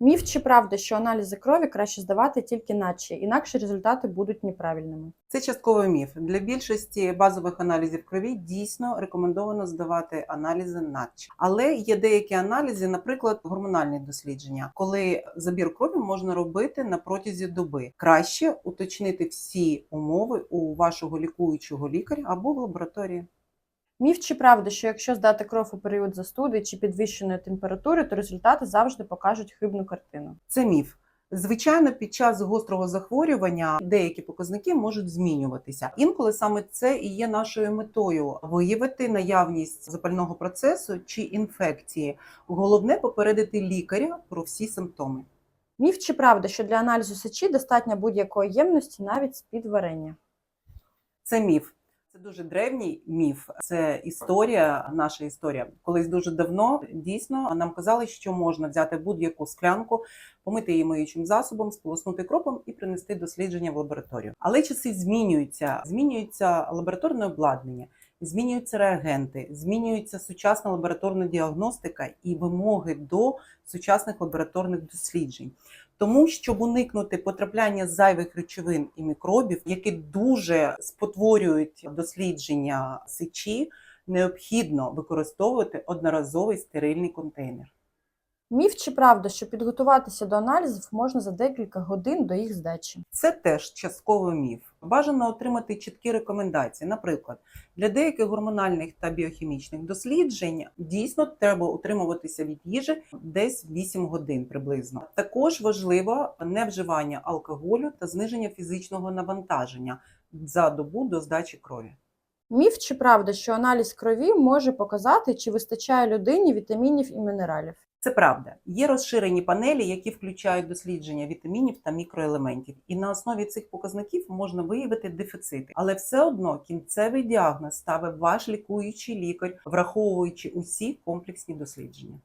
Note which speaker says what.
Speaker 1: Міф чи правда, що аналізи крові краще здавати тільки наче, інакше результати будуть неправильними.
Speaker 2: Це частковий міф. Для більшості базових аналізів крові дійсно рекомендовано здавати аналізи наче. Але є деякі аналізи, наприклад, гормональні дослідження, коли забір крові можна робити на протязі доби. Краще уточнити всі умови у вашого лікуючого лікаря або в лабораторії.
Speaker 1: Міф чи правда, що якщо здати кров у період застуди чи підвищеної температури, то результати завжди покажуть хибну картину.
Speaker 2: Це міф. Звичайно, під час гострого захворювання деякі показники можуть змінюватися. Інколи саме це і є нашою метою виявити наявність запального процесу чи інфекції. Головне попередити лікаря про всі симптоми.
Speaker 1: Міф чи правда, що для аналізу сечі достатньо будь-якої ємності, навіть з-під варення.
Speaker 2: Це міф. Це дуже древній міф. Це історія, наша історія. Колись дуже давно дійсно нам казали, що можна взяти будь-яку склянку, помити її миючим засобом, сполоснути кропом і принести дослідження в лабораторію. Але часи змінюються. Змінюється лабораторне обладнання, змінюються реагенти, змінюється сучасна лабораторна діагностика і вимоги до сучасних лабораторних досліджень. Тому, щоб уникнути потрапляння зайвих речовин і мікробів, які дуже спотворюють дослідження сечі, необхідно використовувати одноразовий стерильний контейнер.
Speaker 1: Міф чи правда, що підготуватися до аналізів можна за декілька годин до їх здачі.
Speaker 2: Це теж частковий міф. Бажано отримати чіткі рекомендації. Наприклад, для деяких гормональних та біохімічних досліджень дійсно треба утримуватися від їжі десь 8 годин приблизно. Також важливо невживання алкоголю та зниження фізичного навантаження за добу до здачі крові.
Speaker 1: Міф чи правда, що аналіз крові може показати, чи вистачає людині вітамінів і мінералів.
Speaker 2: Це правда. Є розширені панелі, які включають дослідження вітамінів та мікроелементів, і на основі цих показників можна виявити дефіцити. Але все одно кінцевий діагноз ставить ваш лікуючий лікар, враховуючи усі комплексні дослідження.